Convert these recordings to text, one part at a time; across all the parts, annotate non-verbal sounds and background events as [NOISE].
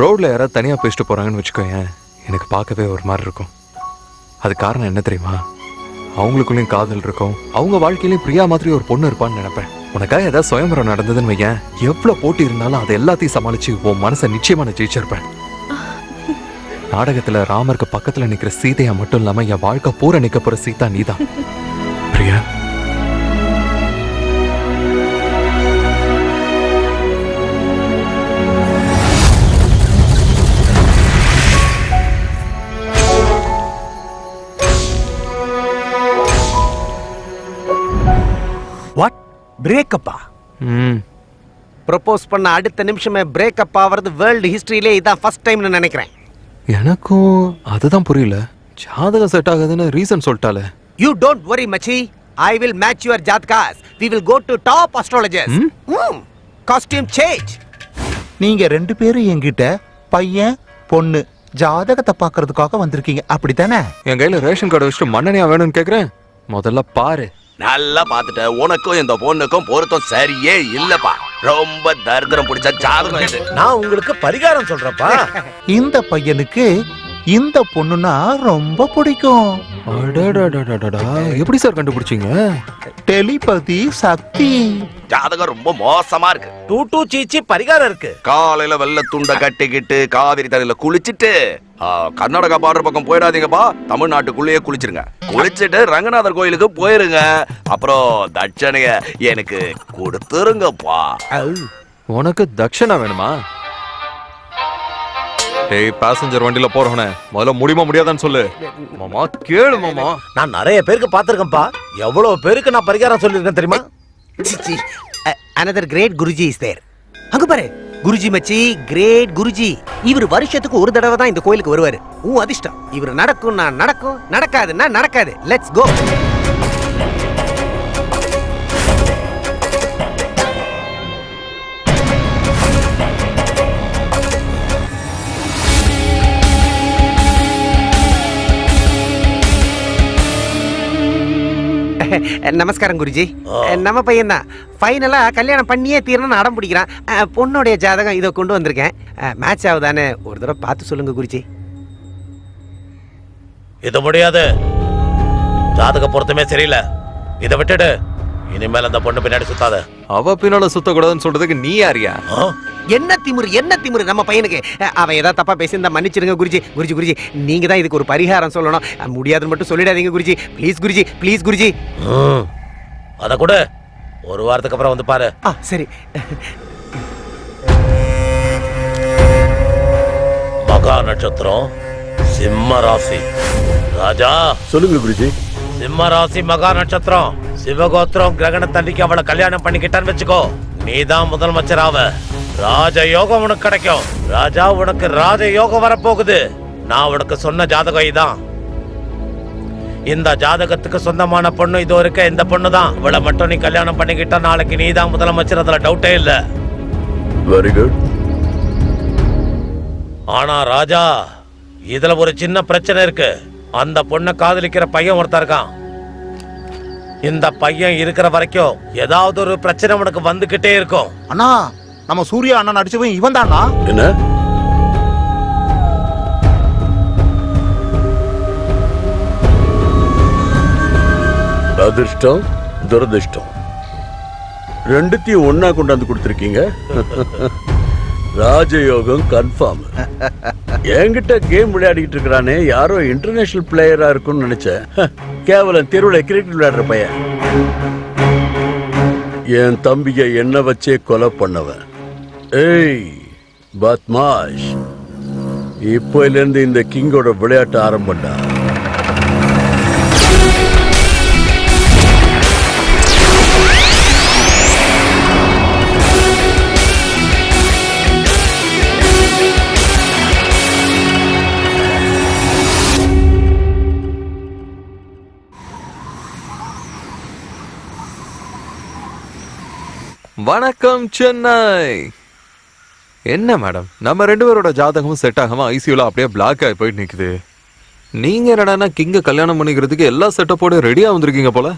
ரோட்ல யாராவது தனியா பேசிட்டு போறாங்கன்னு வச்சுக்கோயேன் எனக்கு பார்க்கவே ஒரு மாதிரி இருக்கும். அது காரணம் என்ன தெரியுமா? அவங்களுக்குள்ளேயும் காதல் இருக்கும். அவங்க வாழ்க்கையிலயும் பிரியா மாதிரி ஒரு பொண்ணு இருப்பான்னு நினைப்பேன். உனக்காக ஏதாவது சுயம்பரம் நடந்ததுன்னு வையேன். எவ்வளவு போட்டி இருந்தாலும் அதை எல்லாத்தையும் சமாளிச்சு உன் மனசை நிச்சயமா நான் ஜெயிச்சிருப்பேன். நாடகத்துல ராமருக்கு பக்கத்துல நிக்கிற சீதையா மட்டும் இல்லாம என் வாழ்க்கை பூரா நிக்க போற சீதா நீதான். பிரியா? பிரேக்கப்பா ம். ப்ரப்போஸ் பண்ண அடுத்த நிமிஷமே பிரேக்கப் ஆகிறது வேர்ல்டு ஹிஸ்டரியிலே இதான் ஃபர்ஸ்ட் டைம்னு நினைக்கிறேன். எனக்கும் அதுதான் புரியல. ஜாதகம் செட் ஆகாதுன்னு ரீசன் சொல்லிட்டாலே. யூ டோன்ட் வரி மச்சி. I will match your jathakas. We will go to top astrologers costume change நீங்க ரெண்டு பேரும் என்கிட்ட பையன் பொண்ணு ஜாதகத்தை பார்க்கறதுக்காக வந்திருக்கீங்க. அப்படித்தானே? என் கையில ரேஷன் கார்டு வச்சுட்டு மண்ணெண்ணையா வேணும்னு கேக்குறேன்? முதல்ல பாரு. நல்லா பாத்துட்டேன் உனக்கும் இந்த பொண்ணுக்கும் பொருத்தம் சரியே இல்லப்பா. ரொம்ப தரித்திரம் பிடிச்ச ஜாதகம் இது. நான் உங்களுக்கு பரிகாரம் சொல்றேன்ப்பா. [LAUGHS] இந்த பையனுக்கு இந்த பொண்ணுனா ரொம்ப பிடிக்கும். எப்படி சார் கண்டுபிடிச்சீங்க? டெலிபதி சக்தி. ஜாதகம் ரொம்ப மோசமா இருக்கு. டூ டூ சீச்சி பரிகாரம் இருக்கு. காலையில வெள்ளை துண்டை கட்டிக்கிட்டு காவிரி தண்ணியில குளிச்சிட்டு ஆ, கர்நாடகா பார்டர் பக்கம் போயிடாதீங்கப்பா. தமிழ்நாட்டுக்குள்ளேயே குளிச்சிருங்க. குளிச்சிட்டு ரங்கநாதர் கோயிலுக்கு போயிருங்க. அப்புறம் தட்சணைய எனக்கு கொடுத்துருங்கப்பா. உனக்கு தட்சணா வேணுமா? டேய் பேசஞ்சர் வண்டியில போறவனே முதல்ல முடியுமா முடியாதான்னு சொல்லு. மாமா கேளு மாமா. நான் நிறைய பேருக்கு பார்த்திருக்கேன்ப்பா. எவ்வளவு பேருக்கு நான் பரிகாரம் சொல்லியிருக்கேன் தெரியுமா? Another great Guruji is there அங்க பாரு. குருஜி மச்சி கிரேட் குருஜி இவர் வருஷத்துக்கு ஒரு தடவை தான் இந்த கோயிலுக்கு வருவாரு. உன் அதிர்ஷ்டம். இவர் நான் நடக்கும் நடக்காதுன்னா நடக்காது. லெட்ஸ் கோ [LAUGHS] நமஸ்காரம் குருஜி. நம்ம பையன் தான் ஃபைனலா கல்யாணம் பண்ணியே தீரணும்னு அடம் பிடிக்கிறான். பொண்ணுடைய ஜாதகம் இதை கொண்டு வந்திருக்கேன். மேட்ச் ஆகுதானே ஒரு தடவை பார்த்து சொல்லுங்க குருஜி. இது முடியாது ஜாதக பொருத்தமே சரியில்லை. இதை விட்டுடு. இனிமேல் அந்த பொண்ணு பின்னாடி சுத்தாத. அவ பின்னால சுத்தக்கூடாதுன்னு சொல்றதுக்கு நீ யாரியா? ஆ? என்ன திமிரு என்ன திமிரு நம்ம பையனுக்கு? அவன் ஏதாவது தப்பா பேசியிருந்தா மன்னிச்சிடுங்க குருஜி குருஜி குருஜி. நீங்க தான் இதுக்கு ஒரு பரிகாரம் சொல்லணும். முடியாதுன்னு மட்டும் சொல்லிடாதீங்க Guruji. Please Guruji please Guruji. ம். அத கூட ஒரு வாரத்துக்கு அப்புறம் வந்து பாரு. ஆ சரி. மகா நட்சத்திரம் சிம்ம ராசி. ராஜா! சொல்லுங்க குருஜி. சிம்ம ராசி மகா நட்சத்திரம். சிவகோத்திரம் கிரகண தண்ணிக்கு அவளை கல்யாணம் பண்ணிக்கிட்டான்னு வச்சுக்கோ. நீதான் முதலமைச்சர் ஆவ ராஜ யோகம் உனக்கு கிடைக்கும். ராஜா உனக்கு ராஜ யோகம் வரப்போகுது. நான் உனக்கு சொன்ன ஜாதகம் இதான். இந்த ஜாதகத்துக்கு சொந்தமான பொண்ணு இது இருக்க இந்த பொண்ணு தான் இவளை மட்டும் நீ கல்யாணம் பண்ணிக்கிட்டா நாளைக்கு நீ தான் முதலமைச்சர் அதுல டவுட்டே இல்ல. வெரி குட் ஆனா ராஜா இதுல ஒரு சின்ன பிரச்சனை இருக்கு. அந்த பொண்ணை காதலிக்கிற பையன் ஒருத்தன் இருக்கான். இந்த பையன் இருக்கிற வரைக்கும் ஏதாவது ஒரு பிரச்சனை உனக்கு வந்துகிட்டே இருக்கும். அண்ணா நம்ம சூர்யா அண்ணன் நடிச்சவன் இவன் தானா என்ன? அதிர்ஷ்டம் துரதிர்ஷ்டம். ரெண்டுத்தையும் ஒண்ணா கொண்டாந்து கொடுத்துருக்கீங்க. [LAUGHS] ராஜயோகம் கன்ஃபார்ம் என்கிட்ட கேம் விளையாடிட்டு இருக்கிறானே யாரோ இன்டர்நேஷனல் பிளேயரா இருக்கும்னு நினைச்சேன். கேவலம் தெருவில் கிரிக்கெட் விளையாடுற பையன். என் தம்பிய என்ன வச்சே கொலை பண்ணவன். ஏய் பத்மாஷ். இப்போலேருந்து இந்த கிங்கோட விளையாட்டு ஆரம்பம்டா. வணக்கம் சென்னை. என்ன மேடம்? நம்ம ரெண்டு பேரோட ஜாதகமும் செட் ஆகாமல் ஐசியூல அப்படியே பிளாக் ஆகி போயிட்டு நிற்குது நீங்கள் என்னடான்னா கிங்கை கல்யாணம் பண்ணிக்கிறதுக்கு எல்லா செட்டப்போட ரெடியாக வந்திருக்கீங்க போல.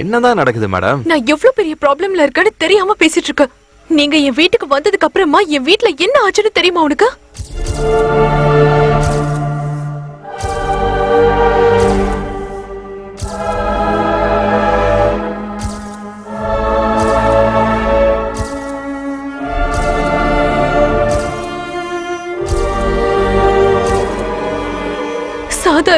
என்னதான் நடக்குது மேடம்? நான் எவ்வளவு பெரிய ப்ராப்ளம்ல இருக்கேன்னு தெரியாம பேசிட்டு இருக்க நீங்க என் வீட்டுக்கு வந்ததுக்கு அப்புறமா என் வீட்ல என்ன ஆச்சுன்னு தெரியுமா உனக்கு?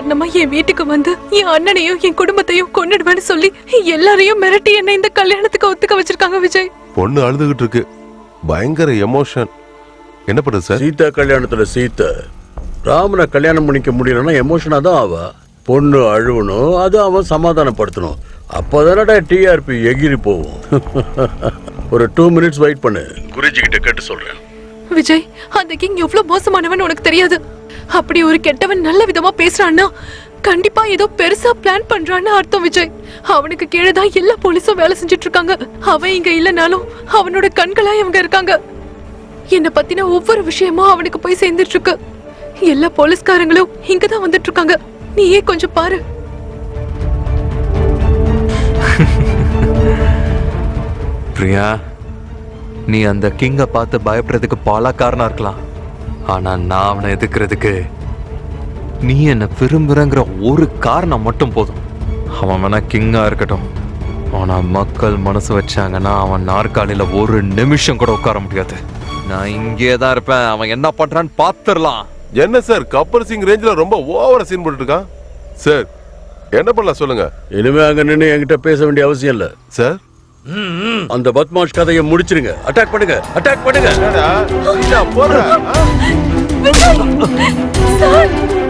சாதாரணமா என் வீட்டுக்கு வந்து என் அண்ணனையும் என் குடும்பத்தையும் கொன்னுடுவேன்னு சொல்லி எல்லாரையும் மிரட்டி என்ன இந்த கல்யாணத்துக்கு ஒத்துக்க வச்சிருக்காங்க விஜய். பொண்ணு அழுதுகிட்டு இருக்கு. பயங்கர எமோஷன் என்ன பண்ணுது சார் சீதா கல்யாணத்துல சீதா. ராமனை கல்யாணம் பண்ணிக்க முடியலன்னா எமோஷனா தான் ஆவா. பொண்ணு அழுவணும் அது அவன் சமாதானப்படுத்தணும். அப்போதானடா டிஆர்பி எகிரி போகும். [LAUGHS] ஒரு டூ மினிட்ஸ் வெயிட் பண்ணு. குருஜி கிட்ட கேட்டு சொல்றேன். விஜய் அந்த கிங் எவ்வளவு மோசமானவன் உனக்கு தெரியாது. அப்படி ஒரு கெட்டவன் நல்ல விதமா பேசுறான்னா கண்டிப்பா ஏதோ பெருசா பிளான் பண்றான்னு அர்த்தம் விஜய். அவனுக்கு கீழே தான் எல்லா போலீஸும் வேலை செஞ்சுட்டு இருக்காங்க அவன் இங்க இல்லனாலும் அவனோட கண்களா இவங்க இருக்காங்க. என்ன பத்தின ஒவ்வொரு விஷயமும் அவனுக்கு போய் சேர்ந்துட்டு இருக்கு எல்லா போலீஸ்காரங்களும் இங்க தான் வந்துட்டு இருக்காங்க நீயே கொஞ்சம் பாரு. [LAUGHS] பிரியா நீ அந்த கிங்கை பார்த்து பயப்படுறதுக்கு பல காரணம் இருக்கலாம். ஆனா நான் அவனை எதுக்குறதுக்கு நீ என்ன விரும்புறங்கிற ஒரு காரணம் மட்டும் போதும். அவன் வேணா கிங்கா இருக்கட்டும். ஆனா மக்கள் மனசு வச்சாங்கன்னா அவன் நாற்காலியில ஒரு நிமிஷம் கூட உட்கார முடியாது. நான் இங்கே தான் இருப்பேன். அவன் என்ன பண்றான்னு பார்த்துடலாம். என்ன சார்? கப்பல் சிங் ரேஞ்சில் ரொம்ப ஓவரா சீன் போட்டுட்டு இருக்கான் சார் என்ன பண்ணலாம் சொல்லுங்க. இனிமே அங்க நின்று என்கிட்ட பேச வேண்டிய அவசியம் இல்ல. சார்? அந்த பத்மாஷ் கதையை முடிச்சிருங்க. அட்டாக் பண்ணுங்க. அட்டாக் பண்ணுங்க.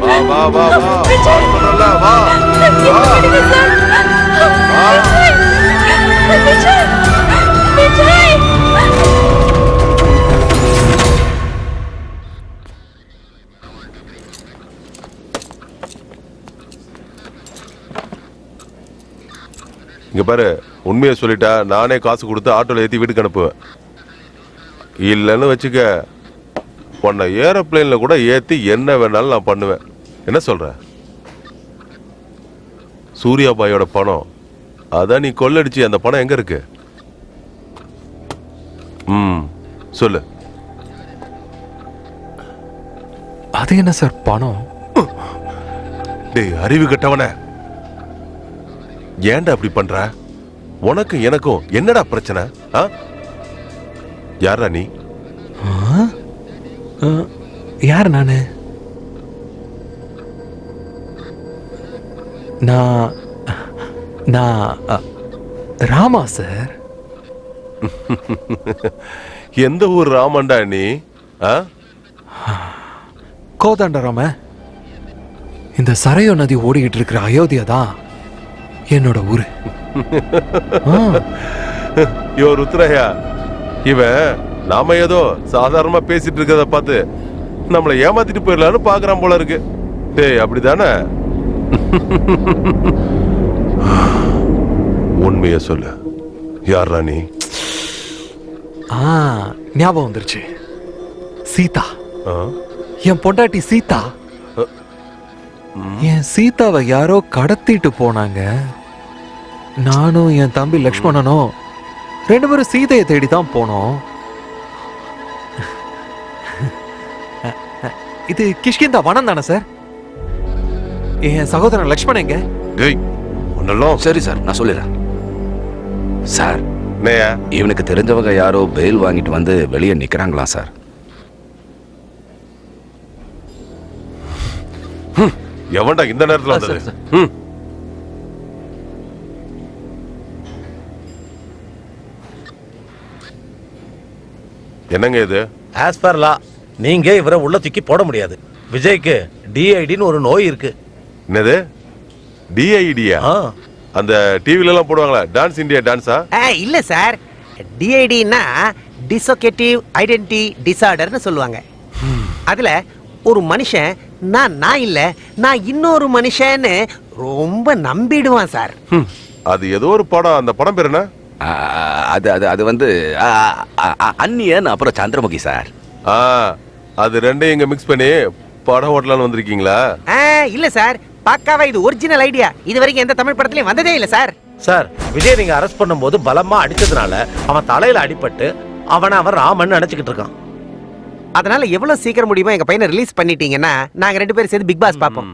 வா வா வா வா. இங்க பாரு உண்மையை சொல்லிட்டா நானே காசு கொடுத்து ஆட்டோல ஏத்தி வீட்டுக்கு அனுப்புவேன். இல்லைன்னு வச்சுக்க உன்னை ஏரோப்ளேன்ல கூட ஏத்தி என்ன வேணாலும் நான் பண்ணுவேன். என்ன சொல்ற? சூர்யா பாயோட பணம். அதான் நீ கொள்ளடிச்சு அந்த பணம் எங்க இருக்கு? ம் சொல்லு. அது என்ன சார் பணம்? டேய் அறிவு கட்டவன. ஏன்டா அப்படி பண்ற? உனக்கும் எனக்கும் என்னடா பிரச்சனை? ஆ? யாரா நீ? யார் நானு? நான் நான் ராமா சார். [LAUGHS] எந்த ஊர் ராமன்டா நீ? ஆ? கோதாண்டராம. இந்த சரையோ நதி ஓடிக்கிட்டு இருக்கிற அயோத்தியா தான். என்னோட ஊரு. யோ ருத்ரையா இவன் நாம ஏதோ சாதாரணமா பேசிட்டு இருக்கிறத பார்த்து நம்மளை ஏமாத்திட்டு போயிடலான்னு பாக்குறான் போல இருக்கு. டேய் அப்படிதானே? உண்மைய சொல்லு. யாரா நீ? ஆ ஞாபகம் வந்துருச்சு. சீதா? என் பொண்டாட்டி சீதா. என் சீதாவை யாரோ கடத்திட்டு போனாங்க. நானும் என் தம்பி லக்ஷ்மணனும் ரெண்டு பேரும் சீதையை தேடி தான் போனோம். இது கிஷ்கிந்தா வனம் தானே சார்? என் சகோதரன் லக்ஷ்மணன் எங்க? டேய் உன்னெல்லாம் சரி சார் நான் சொல்லிடுறேன். சார் என்னையா இவனுக்கு தெரிஞ்சவங்க யாரோ பெயில் வாங்கிட்டு வந்து வெளியே நிக்கிறாங்களாம் சார்? எவன்டா இந்த நேரத்துல வந்தது. ம். என்னங்க இது? ஆஸ் பர் லா நீங்க இவரை உள்ள தூக்கி போட முடியாது. விஜய்க்கு டிஐடின்னு ஒரு நோய் இருக்கு. என்னது? டிஐடியா ஆ. அந்த டிவில எல்லாம் போடுவாங்களா? டான்ஸ் இந்தியா டான்ஸா ஆ, இல்ல சார். டிஐடின்னா டிசோகேட்டிவ் ஐடென்டி டிசார்டர்னு சொல்லுவாங்க. அதுல ஒரு மனுஷன் நான் நான் இல்ல நான் இன்னொரு மனுஷன்னு ரொம்ப நம்பிடுவான் சார். ம். அது ஏதோ ஒரு படம். அந்த படம் பேர் என்ன? அது அது அது வந்து அந்நியன் அப்புறம் சந்திரமுகி சார் ஆ அது ரெண்டையும் இங்க மிக்ஸ் பண்ணி படம் ஓட்டலான்னு வந்திருக்கீங்களா? இல்ல சார் பக்காவா இது ஒரிஜினல் ஐடியா இது வரைக்கும் எந்த தமிழ் படத்துலயும் வந்ததே இல்ல சார் சார் விஜய் நீங்க அரெஸ்ட் பண்ணும்போது பலமா அடிச்சதுனால அவன் தலையில அடிபட்டு அவனை அவன் ராமன் நினைச்சுக்கிட்டு இருக்கான். அதனால எவ்வளவு சீக்கிரம் முடியுமோ எங்க பையனை ரிலீஸ் பண்ணிட்டீங்கன்னா நாங்க ரெண்டு பேரும் சேர்ந்து பிக் பாஸ் பார்ப்போம்.